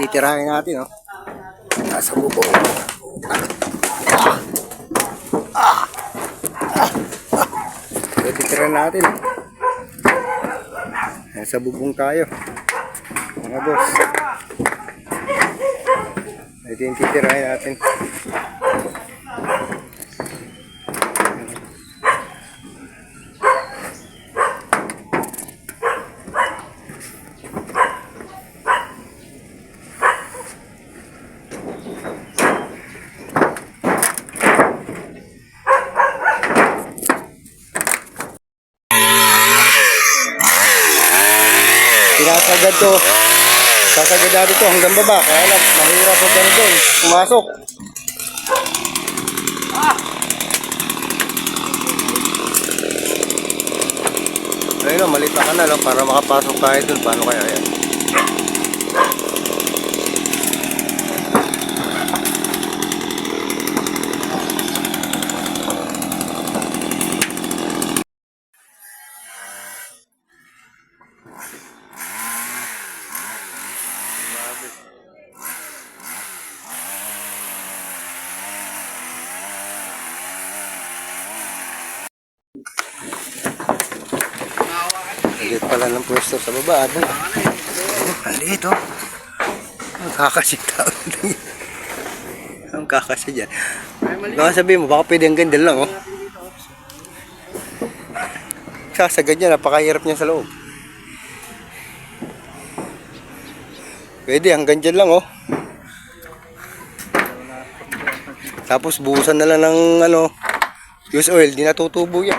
titirahin natin, oh. Nasa. Ah! Ah! Ah! Titirahin natin, oh. Nasa bubong tayo. Mga boss. Ito yung titirahin natin. Tinasagad to. Sasagad to hanggang baba. Kaya lang, mahirap po doon. Pumasok. Ayun o, malita ka na lang para makapasok tayo doon. Paano kaya yan? Maliit pala ng pwesto sa baba. Ano? Oh. Ang kakasya tao. Ang kakasya dyan. Baka sabihin mo, baka pwede ang ganda lang oh. Sasagad niya, napakahirap niya sa loob. Pwede, hanggang dyan lang oh. Tapos buhusan na lang ng ano, use oil, di natutubo yan.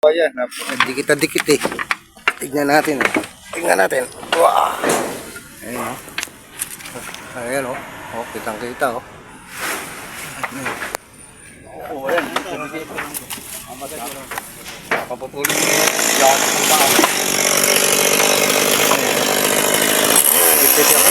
Oh, yan. Dikit-dikit eh. Tignan natin. oh. Tignan natin. Wow. Ayan oh. Ayan oh. Oh, kitang-kita oh. Oo, ayan. Papapulong mo. Yan. Tao. Dikit ako.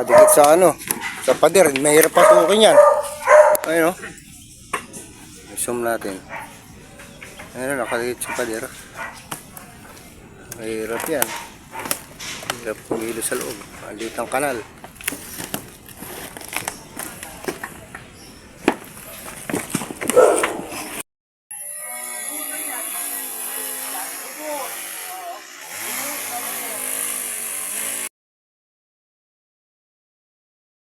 Nakadikit sa ano. Sa pader. Mahirap patukin yan. Ayun oh. Zoom natin. Ayun, nakadikit sa pader. Mahirap yan. Hirap kumilo sa loob. Maliit ang kanal.